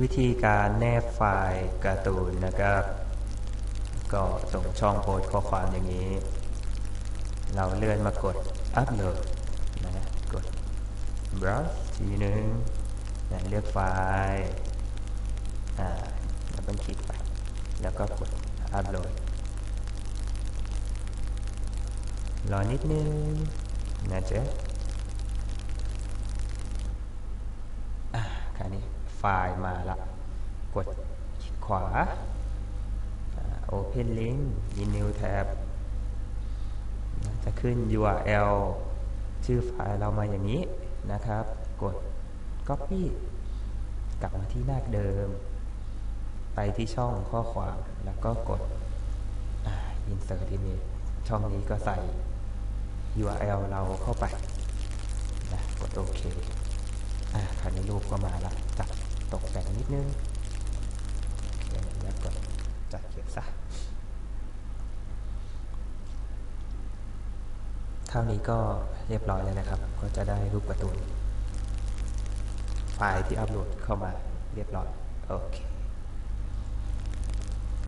วิธีการแนบไฟล์การ์ตูนนะครับ ก็ตรงช่องโพสข้อความอย่างนี้ เราเลื่อนมากดอัปโหลดนะกด browse ทีนึงนะเลือกไฟล์อ่าดับเบิลคลิกไป แล้วก็กดอัปโหลดรอนิดนึงนะจ๊ะอะคราวนี้ ไฟล์มาละ กดขวา Open Link มี New Tab จะขึ้น URL ชื่อไฟล์เรามาอย่างนี้นะครับ กด Copy กลับมาที่หน้าเดิม ไปที่ช่องข้อความแล้วก็กด Insert Image ช่องนี้ก็ใส่ URL เราเข้าไปนะกดโอเคอ่าคราวนี้รูปก็มาละจัด ตกแต่งนิดนึงเดี๋ยวแล้วกดจัดเก็บซะเท่านี้ก็เรียบร้อยแล้วนะครับ ก็จะได้รูปการ์ตูนไฟล์ที่อัปโหลดเข้ามาเรียบร้อย โอเค